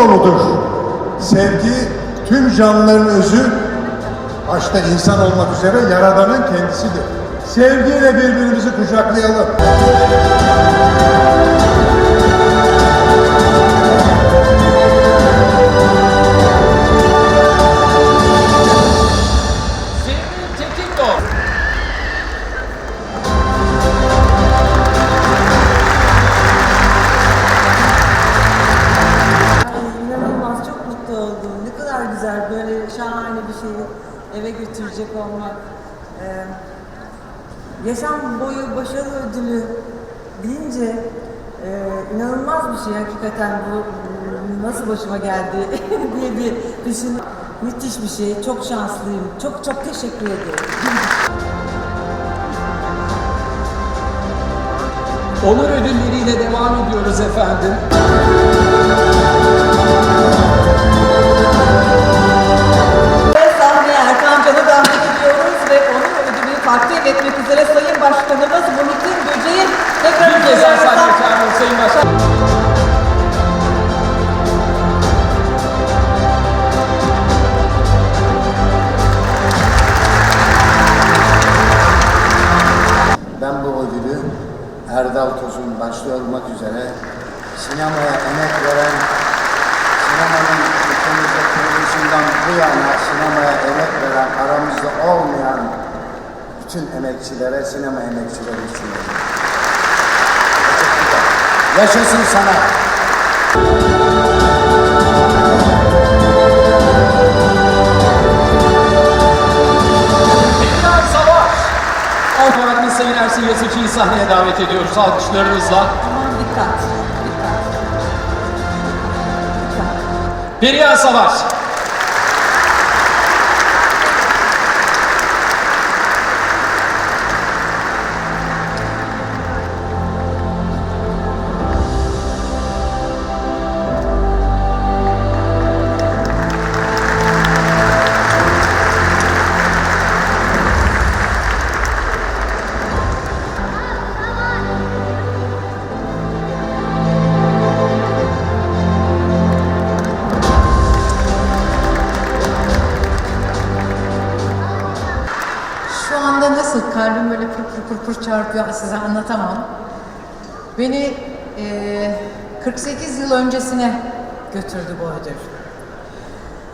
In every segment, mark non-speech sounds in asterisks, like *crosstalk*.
yoludur. Sevgi tüm canlıların özü, başta insan olmak üzere Yaradan'ın kendisidir. Sevgiyle birbirimizi kucaklayalım. Eve götürecek olmak. Ee, yaşam boyu başarı ödülü deyince e, inanılmaz bir şey hakikaten bu nasıl başıma geldi *laughs* diye bir düşün. Müthiş bir şey. Çok şanslıyım. Çok çok teşekkür ederim. *laughs* Onur ödülleriyle devam ediyoruz efendim. Takdim etmek üzere Sayın Başkanımız Muhittin Böceği tekrar Bir kez daha sahneye çağırıyoruz Sayın Başkan. Ben bu ödülü Erdal Toz'un başta olmak üzere sinemaya emek veren, sinemanın ülkemizde kuruluşundan bu yana sinemaya emek veren, aramızda olmayan bütün emekçilere, sinema emekçileri için. Yaşasın sanat! Sayın Ersin Yazıcı'yı sahneye davet ediyoruz alkışlarınızla. Aman dikkat. Dikkat. Perihan Savaş. Böyle pır pır pır pır çarpıyor size anlatamam. Beni eee, 48 yıl öncesine götürdü bu ödül.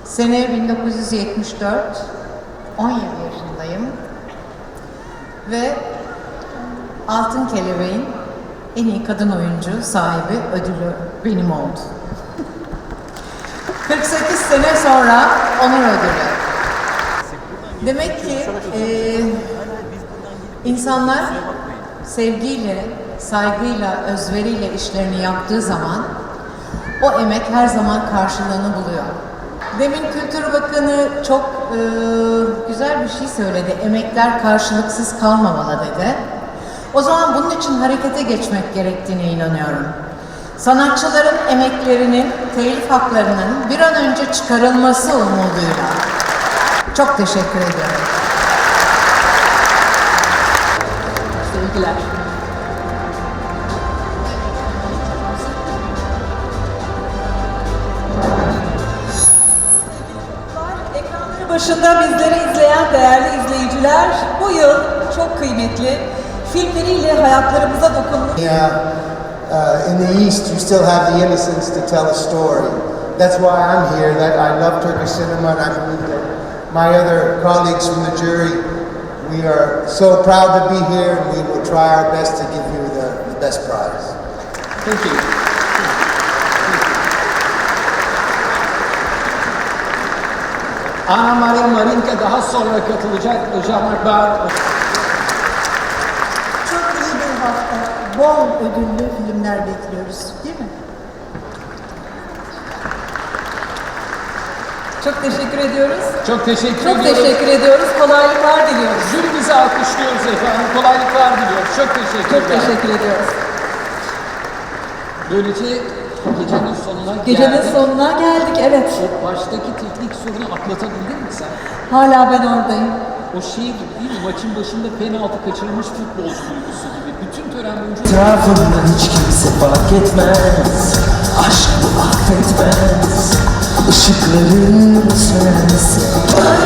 Sene 1974, 17 yaşındayım ve Altın Kelebeğin en iyi kadın oyuncu sahibi ödülü benim oldu. *laughs* 48 sene sonra onur ödülü. Demek ki eee, insanlar sevgiyle, saygıyla, özveriyle işlerini yaptığı zaman o emek her zaman karşılığını buluyor. Demin Kültür Bakanı çok eee, güzel bir şey söyledi. Emekler karşılıksız kalmamalı dedi. O zaman bunun için harekete geçmek gerektiğine inanıyorum. Sanatçıların emeklerinin, telif haklarının bir an önce çıkarılması umuduyla. Çok teşekkür ediyorum. Sevgiler. Ekranları başında bizleri izleyen değerli izleyiciler, bu yıl çok kıymetli filmleriyle hayatlarımıza dokunmuş Yeah, uh, in the East, you still have the innocence to tell a story. That's why I'm here. That I love Turkish cinema, and I believe that my other colleagues from the jury, we are so proud to be here, and we will try our best to give you the, the best prize. Peki. Ana Maria Marinka daha sonra katılacak. Jean-Marc Çok iyi bir hafta. Bol ödüllü filmler bekliyoruz değil mi? Çok teşekkür ediyoruz. Çok teşekkür Çok ediyorum. teşekkür ediyoruz. Kolaylıklar diliyoruz. Jürimizi alkışlıyoruz efendim. Kolaylıklar diliyoruz. Çok teşekkürler. Çok teşekkür ediyoruz. Böylece gecenin sonuna Gecenin geldik. sonuna geldik. Evet. O baştaki teknik sorunu atlatabildin mi sen? Hala ben oradayım. O şey gibi değil mi? Maçın başında penaltı kaçırılmış futbolcu duygusu gibi. Bütün tören boyunca Etrafımda hiç kimse fark etmez Aşk bu affetmez Işıkların sönensin